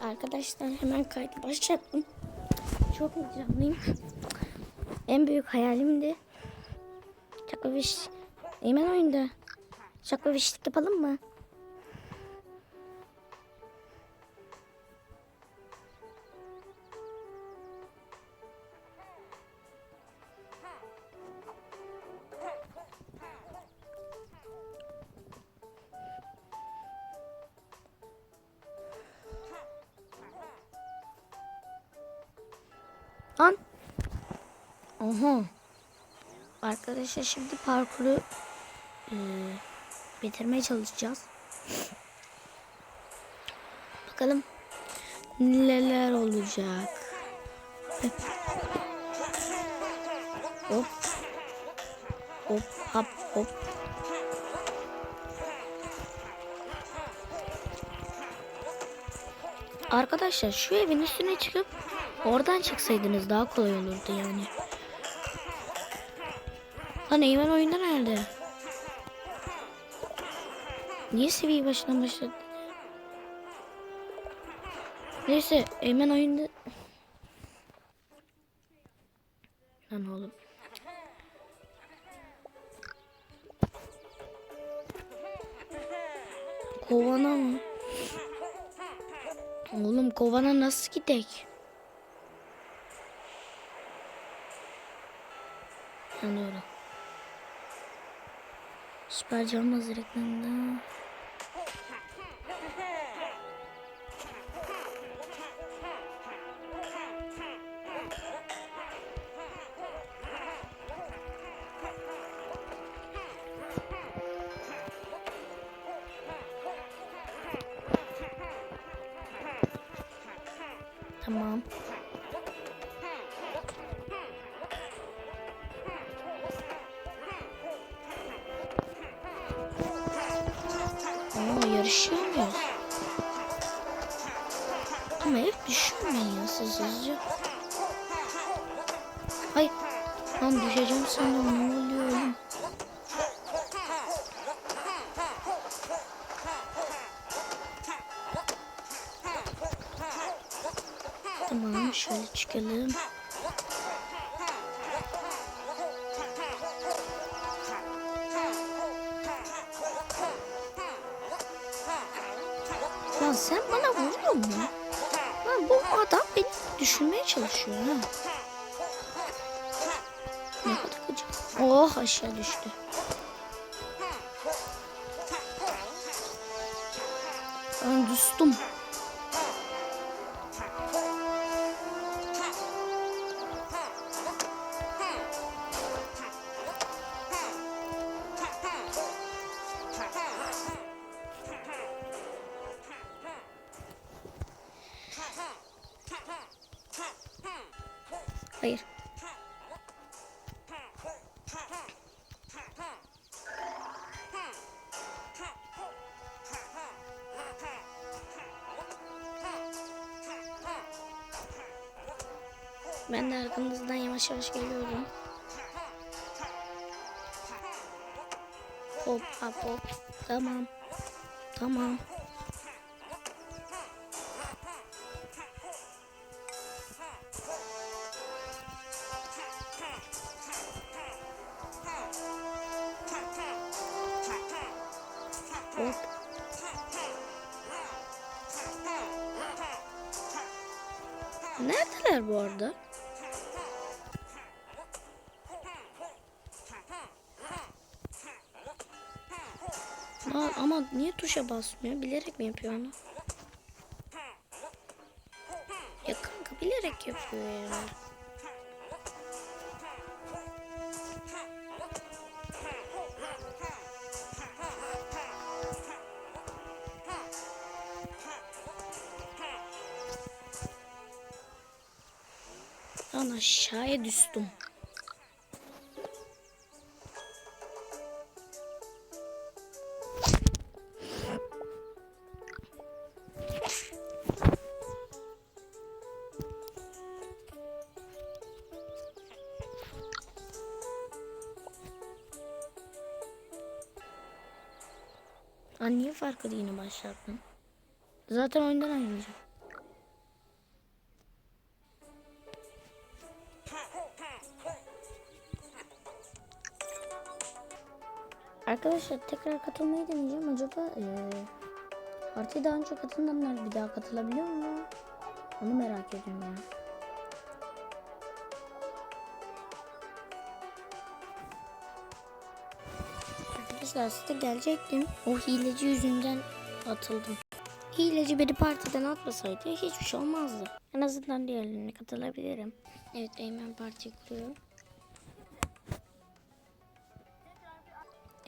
Arkadaşlar hemen kaydı başlattım. Çok heyecanlıyım. En büyük hayalimdi. Çakmaviş. Eymen oyunda. Çakmavişlik yapalım mı? An. Aha. Arkadaşlar şimdi parkuru e, bitirmeye çalışacağız. Bakalım neler olacak. Hop. Hop hop hop. Arkadaşlar şu evin üstüne çıkıp oradan çıksaydınız daha kolay olurdu yani. Lan Eymen oyunda nerede? Niye seviye başından başladı? Neyse Eymen oyunda... Lan oğlum. Kovana mı? Oğlum kovana nasıl gidek? Doğru. Süper cam hazır ekranında. Tamam. Yarışıyor muyuz? Ama hep düşürmeyin ya siz hızlıca. Ay. Lan düşeceğim sandım. Ne oluyor? Tamam şöyle çıkalım. Sen bana vuruyor mu? Lan bu adam beni düşürmeye çalışıyor ha. Ne kadar gıcık. Oh aşağı düştü. Ben düştüm. Hayır. Ben de arkanızdan yavaş yavaş geliyorum. Hop hop hop. Tamam. Tamam. Hop. Neredeler bu arada? Aa, ama niye tuşa basmıyor? Bilerek mi yapıyor onu? Ya kanka bilerek yapıyor ya. Lan aşağıya düştüm. Lan niye farkı yine başlattın? Zaten oyundan ayrılacağım. Arkadaşlar tekrar katılmayı deneyeceğim. Acaba eee partiye daha önce katılanlar bir daha katılabiliyor mu? Onu merak ediyorum ya. Arkadaşlar size gelecektim. O hileci yüzünden atıldım. Hileci beni partiden atmasaydı hiçbir şey olmazdı. En azından diğerlerine katılabilirim. Evet Eymen parti kuruyor.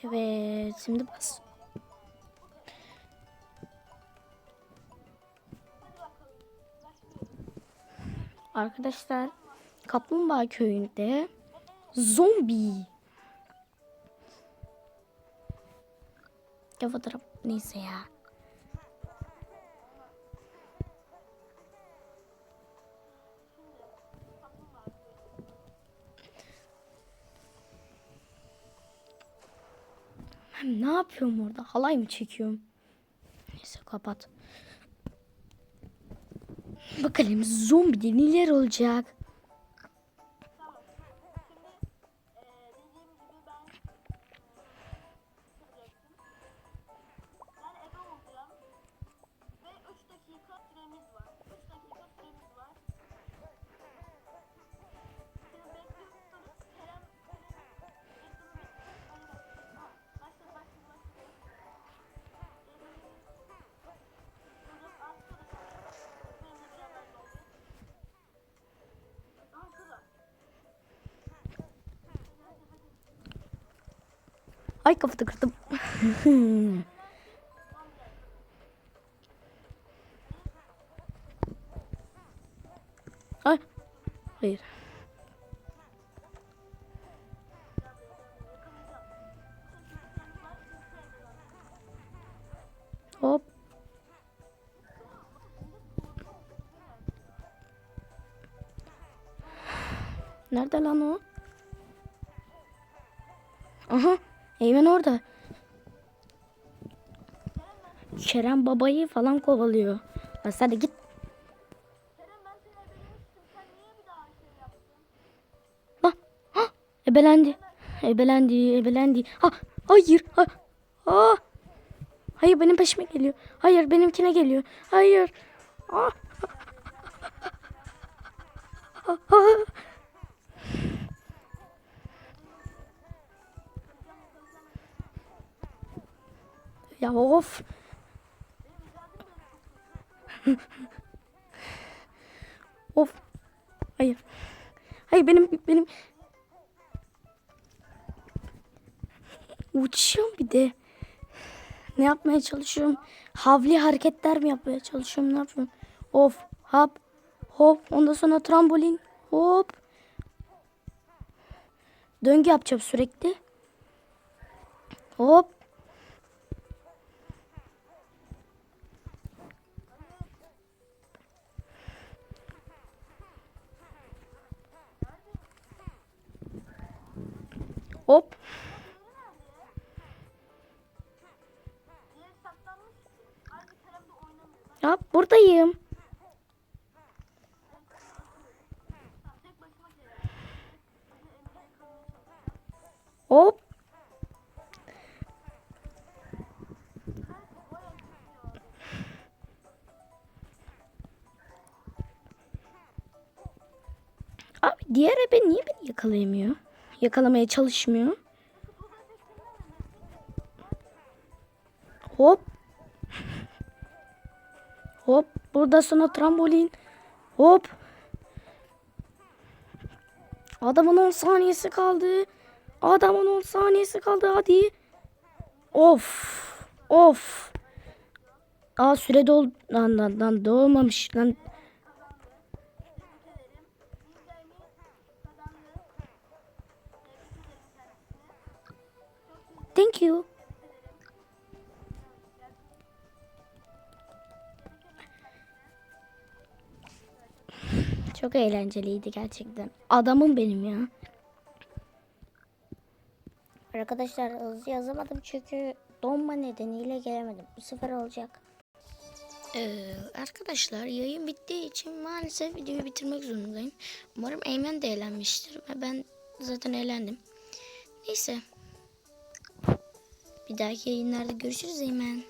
Evet şimdi bas. Arkadaşlar Kaplumbağa köyünde zombi. Ya fotoğraf neyse ya. Ben ne yapıyorum orada? Halay mı çekiyorum? Neyse kapat. Bakalım zombide neler olacak? Ay kafada kırdım. Ay. Hayır. Hop. Nerede lan o? Aha. Eymen orada. Kerem babayı falan kovalıyor. Sen de git. Daha şey. Ha. Ebelendi. Ebelendi. Ebelendi. Ha. Hayır. Ha. Ha. Hayır benim peşime geliyor. Hayır benimkine geliyor. Hayır. Ah. Ha. Ya of. of. Hayır. Hayır benim benim uçuyorum bir de. Ne yapmaya çalışıyorum? Havli hareketler mi yapmaya çalışıyorum? Ne yapıyorum? Of, hop, hop. Ondan sonra trambolin, hop. Döngü yapacağım sürekli. Hop. Emre'ye kalmaya çalışacağım. Hop. Abi diğer ebe niye beni yakalayamıyor? Yakalamaya çalışmıyor. Hop. Hop. Burada sonra trambolin. Hop. Adamın 10 saniyesi kaldı. Adamın 10 saniyesi kaldı hadi. Of. Of. Aa süre dol lan lan lan dolmamış lan. Thank you. Çok eğlenceliydi gerçekten. Adamım benim ya. Arkadaşlar hızlı yazamadım çünkü donma nedeniyle gelemedim. Bu sefer olacak. Ee, arkadaşlar yayın bittiği için maalesef videoyu bitirmek zorundayım. Umarım Eymen de eğlenmiştir ben zaten eğlendim. Neyse. Bir dahaki yayınlarda görüşürüz Eymen.